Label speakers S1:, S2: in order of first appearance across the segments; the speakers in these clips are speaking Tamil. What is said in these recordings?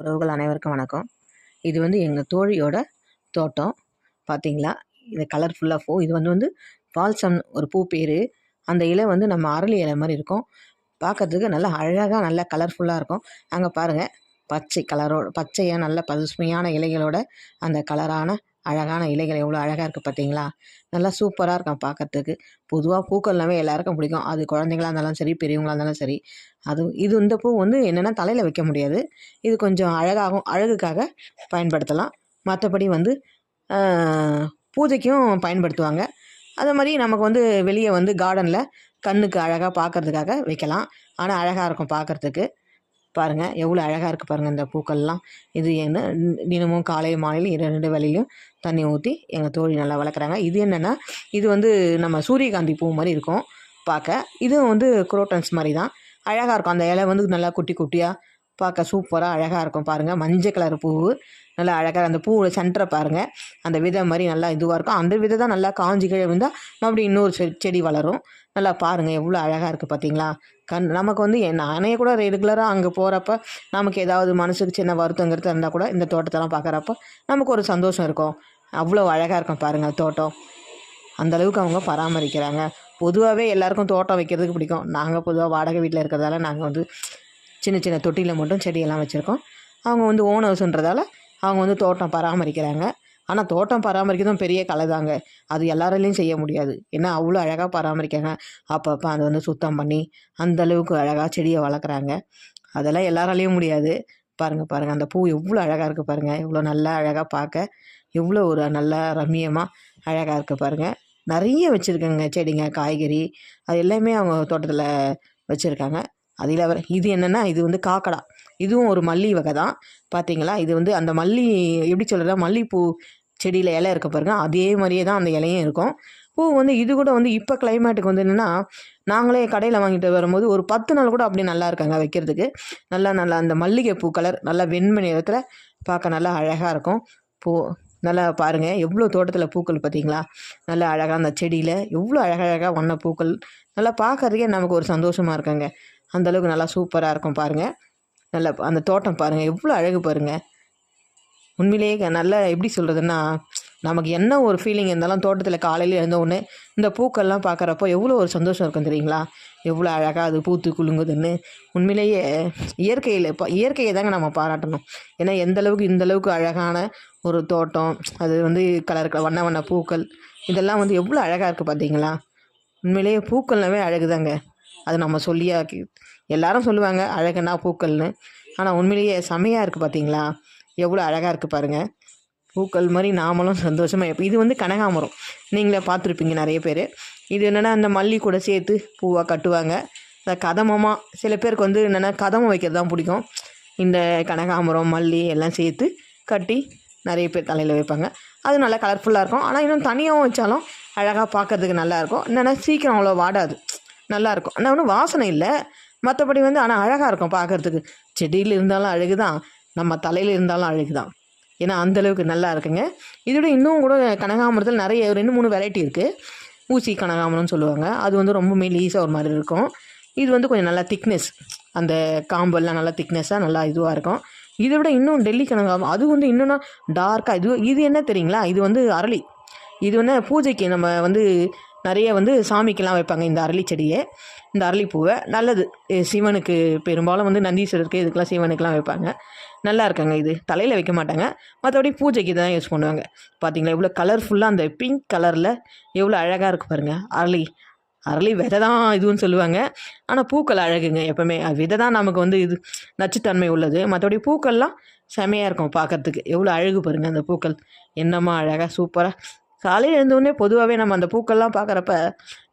S1: உறவுகள் அனைவருக்கும் வணக்கம். இது வந்து எங்கள் தோழியோட தோட்டம். பார்த்தீங்களா இது கலர்ஃபுல்லாக பூ இது வந்து வந்து பால்சம் ஒரு பூ பேர். அந்த இலை வந்து நம்ம அரளி இலை மாதிரி இருக்கும். பார்க்கறதுக்கு நல்லா அழகாக நல்லா கலர்ஃபுல்லாக இருக்கும். அங்கே பாருங்கள் பச்சை கலரோட பச்சையாக நல்ல பசுமையான இலைகளோட அந்த கலரான அழகான இலைகள் எவ்வளோ அழகாக இருக்குது பார்த்தீங்களா நல்லா சூப்பராக இருக்கும் பார்க்கறதுக்கு பொதுவாக பூக்கள்னாவே எல்லாருக்கும் பிடிக்கும். அது குழந்தைங்களா இருந்தாலும் சரி பெரியவங்களா இருந்தாலும் சரி. அது இது இந்த பூ வந்து என்னென்னா தலையில் வைக்க முடியாது. இது கொஞ்சம் அழகாகும் அழகுக்காக பயன்படுத்தலாம். மற்றபடி வந்து பூஜைக்கும் பயன்படுத்துவாங்க. அதே மாதிரி நமக்கு வந்து வெளியே வந்து கார்டனில் கண்ணுக்கு அழகாக பார்க்கறதுக்காக வைக்கலாம். ஆனால் அழகாக இருக்கும் பார்க்கறதுக்கு பாருங்கள் எவ்வளோ அழகாக இருக்குது பாருங்கள் இந்த பூக்கள்லாம். இது என்ன தினமும் காலை மாலையில் இரண்டு வேளையிலும் தண்ணி ஊற்றி எங்கள் தோழி நல்லா வளர்க்குறாங்க. இது என்னென்னா இது வந்து நம்ம சூரியகாந்தி பூ மாதிரி இருக்கும். பார்க்க இதுவும் வந்து குரோட்டன்ஸ் மாதிரி தான். அழகாக இருக்கும். அந்த இலை வந்து நல்லா குட்டி குட்டியாக பார்க்க சூப்பராக அழகாக இருக்கும் பாருங்கள் மஞ்சள் கலர் பூ. நல்லா அழகாக அந்த பூவோட சென்டரை பாருங்கள் அந்த விதை மாதிரி நல்லா இதுவாக இருக்கும். அந்த விதை தான் நல்லா காஞ்சி கீழே விழுந்தால் மறுபடியும் இன்னொரு செ செடி வளரும். நல்லா பாருங்கள் எவ்வளோ அழகாக இருக்குது பார்த்தீங்களா கண் நமக்கு வந்து என் நானே கூட ரெகுலராக அங்கே போகிறப்ப நமக்கு ஏதாவது மனசுக்கு சின்ன வருத்தங்கிறது இருந்தால் கூட இந்த தோட்டத்தெல்லாம் பார்க்குறப்ப நமக்கு ஒரு சந்தோஷம் இருக்கும். அவ்வளோ அழகாக இருக்கும் பாருங்கள் தோட்டம். அந்த அளவுக்கு அவங்க பராமரிக்கிறாங்க. பொதுவாகவே எல்லாருக்கும் தோட்டம் வைக்கிறதுக்கு பிடிக்கும். நாங்கள் பொதுவாக வாடகை வீட்டில் இருக்கிறதால நாங்கள் வந்து சின்ன சின்ன தொட்டியில் மட்டும் செடியெல்லாம் வச்சுருக்கோம். அவங்க வந்து ஓனர்ஸுன்றதால அவங்க வந்து தோட்டம் பராமரிக்கிறாங்க. ஆனால் தோட்டம் பராமரிக்கிறதும் பெரிய கலை தாங்க அது எல்லாராலையும் செய்ய முடியாது. ஏன்னா அவ்வளோ அழகாக பராமரிக்காங்க அப்பப்போ அதை வந்து சுத்தம் பண்ணி அந்தளவுக்கு அழகாக செடியை வளர்க்குறாங்க. அதெல்லாம் எல்லாராலையும் முடியாது. பாருங்கள் பாருங்கள் அந்த பூ எவ்வளோ அழகாக இருக்குது பாருங்கள் எவ்வளோ நல்லா அழகாக பார்க்க. எவ்வளோ ஒரு நல்லா ரம்மியமாக அழகாக இருக்குது பாருங்கள் நிறைய வச்சுருக்கேங்க செடிங்க காய்கறி. அது எல்லாமே அவங்க தோட்டத்தில் வச்சுருக்காங்க. அதில் வர இது என்னென்னா இது வந்து காக்கடா. இதுவும் ஒரு மல்லி வகை தான். பார்த்தீங்களா? இது வந்து அந்த மல்லி எப்படி சொல்கிறதா மல்லிப்பூ செடியில் இலை இருக்க பாருங்க அதே மாதிரியே தான் அந்த இலையும் இருக்கும். பூ வந்து இது கூட வந்து இப்போ கிளைமேட்டுக்கு வந்து என்னென்னா நாங்களே கடையில் வாங்கிட்டு வரும்போது ஒரு பத்து நாள் கூட அப்படி நல்லா இருக்காங்க வைக்கிறதுக்கு. நல்லா நல்லா அந்த மல்லிகை பூ கலர் நல்லா வெண்மை நிறத்தில் பார்க்க நல்லா அழகாக இருக்கும். பூ நல்லா பாருங்கள் எவ்வளோ தோட்டத்தில் பூக்கள் பார்த்தீங்களா? நல்லா அழகாக அந்த செடியில் எவ்வளோ அழகழகாக வண்ண பூக்கள். நல்லா பார்க்கறதுக்கே நமக்கு ஒரு சந்தோஷமாக இருக்குங்க. அந்த அளவுக்கு நல்லா சூப்பராக இருக்கும் பாருங்கள் நல்லா அந்த தோட்டம் பாருங்கள் எவ்வளோ அழகு பாருங்கள் உண்மையிலேயே நல்ல எப்படி சொல்கிறதுன்னா நமக்கு என்ன ஒரு ஃபீலிங் இருந்தாலும் தோட்டத்தில் காலையில் எழுந்த உடனே இந்த பூக்கள்லாம் பார்க்குறப்போ எவ்வளோ ஒரு சந்தோஷம் இருக்கும் தெரியுங்களா? எவ்வளோ அழகாக அது பூத்து குலுங்குதுன்னு. உண்மையிலேயே இயற்கையில் இப்போ இயற்கையை தாங்க நம்ம பாராட்டணும். ஏன்னா எந்த அளவுக்கு இந்த அளவுக்கு அழகான ஒரு தோட்டம் அது வந்து கலர் கலர் வண்ண வண்ண பூக்கள் இதெல்லாம் வந்து எவ்வளோ அழகாக இருக்குது பார்த்தீங்களா உண்மையிலேயே பூக்கள்னாவே அழகுதாங்க. அது நம்ம சொல்லியா எல்லாரும் சொல்லுவாங்க அழகுனா பூக்கள்னு. ஆனால் உண்மையிலேயே செமையாக இருக்குது பார்த்தீங்களா எவ்வளோ அழகாக இருக்குது பாருங்கள் பூக்கள் மாதிரி நாமளும் சந்தோஷமாக இது வந்து கனகாமரம். நீங்களே பார்த்துருப்பீங்க நிறைய பேர். இது என்னென்னா அந்த மல்லி கூட சேர்த்து பூவாக கட்டுவாங்க. இந்த கதமமாக சில பேருக்கு வந்து என்னென்னா கதமம் வைக்கிறது தான் பிடிக்கும். இந்த கனகாமரம் மல்லி எல்லாம் சேர்த்து கட்டி நிறைய பேர் தலையில் வைப்பாங்க. அது நல்லா கலர்ஃபுல்லாக இருக்கும். ஆனால் இன்னும் தனியாகவும் வச்சாலும் அழகாக பார்க்கறதுக்கு நல்லாயிருக்கும் என்னென்னா சீக்கிரம் அவ்வளோ வாடாது. நல்லாயிருக்கும் ஆனால் ஒன்றும் வாசனை இல்லை. மற்றபடி வந்து ஆனால் அழகாக இருக்கும் பார்க்கறதுக்கு. செடியில் இருந்தாலும் அழகு தான் நம்ம தலையில் இருந்தாலும் அழகு தான் ஏன்னா அந்தளவுக்கு நல்லா இருக்குங்க. இதோட இன்னும் கூட கனகாமரத்தில் நிறைய ரெண்டு மூணு வெரைட்டி இருக்குது ஊசி கனகாமரம்னு சொல்லுவாங்க. அது வந்து ரொம்பவுமே லீஸாக ஒரு மாதிரி இருக்கும். இது வந்து கொஞ்சம் நல்லா திக்னஸ் அந்த காம்பெல்லாம் நல்லா திக்னஸ்ஸாக நல்லா இதுவாக இருக்கும். இதை விட இன்னும் டெல்லி கனகாமரம் அது வந்து இன்னும் டார்க்காக இது இது என்ன தெரியுங்களா? இது வந்து அரளி. இது வந்து பூஜைக்கு நம்ம வந்து நிறைய வந்து சாமிக்கெல்லாம் வைப்பாங்க இந்த அரளி செடியை இந்த அரளிப்பூவை. நல்லது. சிவனுக்கு பெரும்பாலும் வந்து நந்தீஸ்வரருக்கு இதுக்கெல்லாம் சிவனுக்கெல்லாம் வைப்பாங்க. நல்லா இருக்காங்க இது. தலையில் வைக்க மாட்டாங்க. மற்றபடி பூஜைக்கு தான் யூஸ் பண்ணுவாங்க. பார்த்தீங்களா இவ்வளோ கலர்ஃபுல்லாக அந்த பிங்க் கலரில் எவ்வளோ அழகாக இருக்குது பாருங்கள் அரளி. அரளி விதை தான் இதுன்னு சொல்லுவாங்க. ஆனால் பூக்கள் அழகுங்க எப்போவுமே. விதை தான் நமக்கு வந்து இது நச்சுத்தன்மை உள்ளது. மற்றபடி பூக்கள்லாம் செமையாக இருக்கும் பார்க்கறதுக்கு எவ்வளோ அழகு பாருங்கள் அந்த பூக்கள். என்னம்மா அழகாக சூப்பராக காலையில் எழுந்தோடனே பொதுவாகவே நம்ம அந்த பூக்கள்லாம் பார்க்குறப்ப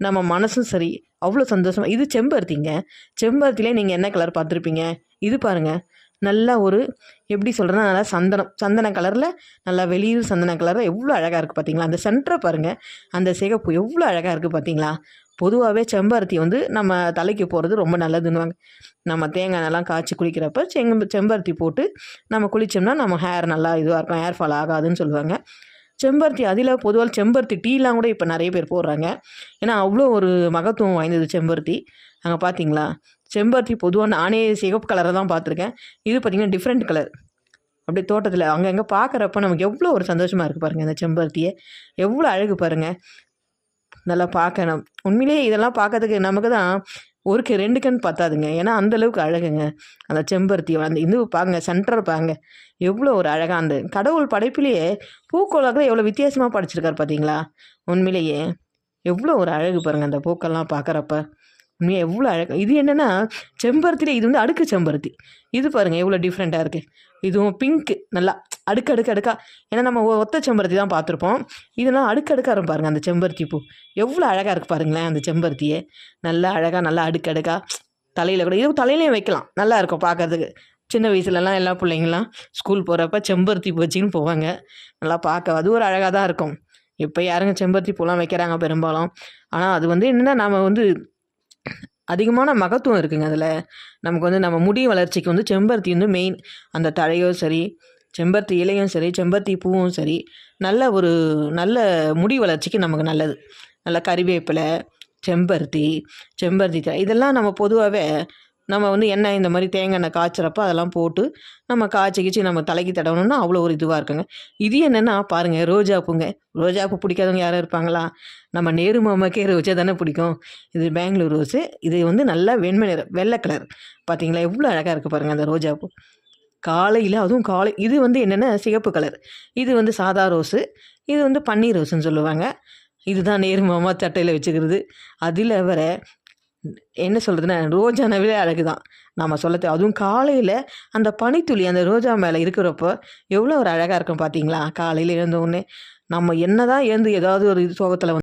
S1: நம்ம மனசும் சரி அவ்வளோ சந்தோஷமாக இது செம்பருத்திங்க. செம்பருத்திலே நீங்கள் என்ன கலர் பார்த்துருப்பீங்க? இது பாருங்கள் நல்லா ஒரு எப்படி சொல்கிறேன்னா நல்லா சந்தனம். சந்தன கலரில் நல்லா வெளியூர் சந்தன கலரில் எவ்வளோ அழகாக இருக்குது பார்த்தீங்களா அந்த சென்டரை பாருங்கள் அந்த சிகப்பு எவ்வளோ அழகாக இருக்குது பார்த்தீங்களா பொதுவாகவே செம்பருத்தி வந்து நம்ம தலைக்கு போகிறது ரொம்ப நல்லதுன்னுவாங்க. நம்ம தேங்காய் நல்லா காய்ச்சி குளிக்கிறப்ப செங்க செம்பருத்தி போட்டு நம்ம குளித்தோம்னா நம்ம ஹேர் நல்லா இதுவாக இருக்கும். ஹேர் ஃபால் ஆகாதுன்னு சொல்லுவாங்க. செம்பருத்தி அதில் பொதுவாக செம்பருத்தி டீலாம் கூட இப்போ நிறைய பேர் போடுறாங்க. ஏன்னா அவ்வளோ ஒரு மகத்துவம் வாய்ந்தது செம்பருத்தி. அங்கே பார்த்தீங்களா செம்பருத்தி பொதுவாக நானே சிகப்பு கலரை தான் பார்த்துருக்கேன் இது பார்த்திங்கன்னா டிஃப்ரெண்ட் கலர் அப்படியே தோட்டத்தில் அங்கங்கே பார்க்குறப்ப நமக்கு எவ்வளோ ஒரு சந்தோஷமாக இருக்குது பாருங்கள் அந்த செம்பருத்தியை. எவ்வளோ அழகு பாருங்கள் நல்லா பார்க்கணும் உண்மையிலேயே இதெல்லாம் பார்க்கறதுக்கு நமக்கு தான் ஒரு ரெண்டு கண் பத்தாதுங்க. ஏன்னா அந்தளவுக்கு அழகுங்க. அந்த செம்பருத்தி அந்த இது பாருங்க சென்டர் பாருங்க. எவ்வளோ ஒரு அழகாக அந்த கடவுள் படைப்பிலேயே பூக்கோளாக எவ்வளோ வித்தியாசமாக படைச்சிருக்காரு பார்த்தீங்களா? உண்மையிலேயே எவ்வளோ ஒரு அழகு பாருங்கள் அந்த பூக்கள்லாம் பார்க்குறப்ப. உண்மையாக எவ்வளோ அழகு இது என்னென்னா செம்பருத்தியில் இது வந்து அடுக்கு செம்பருத்தி. இது பாருங்கள் எவ்வளோ டிஃப்ரெண்ட்டாக இருக்குது இதுவும் பிங்க்கு நல்லா அடுக்கு அடுக்கு அடுக்கா. ஏன்னா நம்ம ஒத்த செம்பருத்தி தான் பார்த்துருப்போம். இதெல்லாம் அடுக்கு அடுக்கா இருக்கும் பாருங்கள் அந்த செம்பருத்தி பூ. எவ்வளோ அழகாக இருக்குது பாருங்களேன் அந்த செம்பருத்தியே. நல்லா அழகாக நல்லா அடுக்கு அடுக்காக தலையில் கூட இது தலையிலையும் வைக்கலாம். நல்லா இருக்கும் பார்க்கறதுக்கு. சின்ன வயசுலலாம் எல்லா பிள்ளைங்களாம் ஸ்கூல் போகிறப்ப செம்பருத்தி பூ வச்சுன்னு போவாங்க. நல்லா பார்க்க அது ஒரு அழகாக தான் இருக்கும். இப்போ யாருங்க செம்பருத்தி பூலாம் வைக்கிறாங்க பெரும்பாலும்? ஆனால் அது வந்து என்னென்னா நாம் வந்து அதிகமான மகத்துவம் இருக்குங்க அதில். நமக்கு வந்து நம்ம முடி வளர்ச்சிக்கு வந்து செம்பருத்தி வந்து மெயின் அந்த தழையும் சரி செம்பருத்தி இலையும் சரி செம்பருத்தி பூவும் சரி நல்ல ஒரு நல்ல முடி வளர்ச்சிக்கு நமக்கு நல்லது. நல்ல கறிவேப்பிலை செம்பருத்தி செம்பருத்தி தழை இதெல்லாம் நம்ம பொதுவாகவே நம்ம வந்து எண்ணெய் இந்த மாதிரி தேங்காய் எண்ணெய் காய்ச்சறப்ப அதெல்லாம் போட்டு நம்ம காய்ச்சி கீச்சி நம்ம தலைக்கு தடவணும்னா அவ்வளோ ஒரு இதுவாக இருக்குங்க. இது என்னென்னா பாருங்கள் ரோஜா பூங்க ரோஜா பூ பிடிக்காதவங்க யாரும் இருப்பாங்களா? நம்ம நேரு மாமாக்கே ரோஜா தானே பிடிக்கும். இது பெங்களூர் ரோஸு. இது வந்து நல்லா வெண்மை நிறம் வெள்ளை கலர். பார்த்தீங்களா எவ்வளோ அழகாக இருக்குது பாருங்கள் அந்த ரோஜா பூ காலையில் அதுவும் காலை இது வந்து என்னென்னா சிகப்பு கலர். இது வந்து சாதா ரோஸு. இது வந்து பன்னீர் ரோஸுன்னு சொல்லுவாங்க. இதுதான் நேரு மாமா சட்டையில் வச்சுக்கிறது. அதில் வர என்ன சொல்கிறதுன்னா நவிலே அழகு தான் நம்ம சொல்லத்தை அதுவும் காலையில் அந்த பனித்துளி அந்த ரோஜா மேலே இருக்கிறப்போ எவ்வளோ ஒரு அழகாக இருக்கும் பார்த்தீங்களா காலையில் எழுந்த உடனே நம்ம என்ன தான் எழுந்து ஏதாவது ஒரு இது சோகத்தில்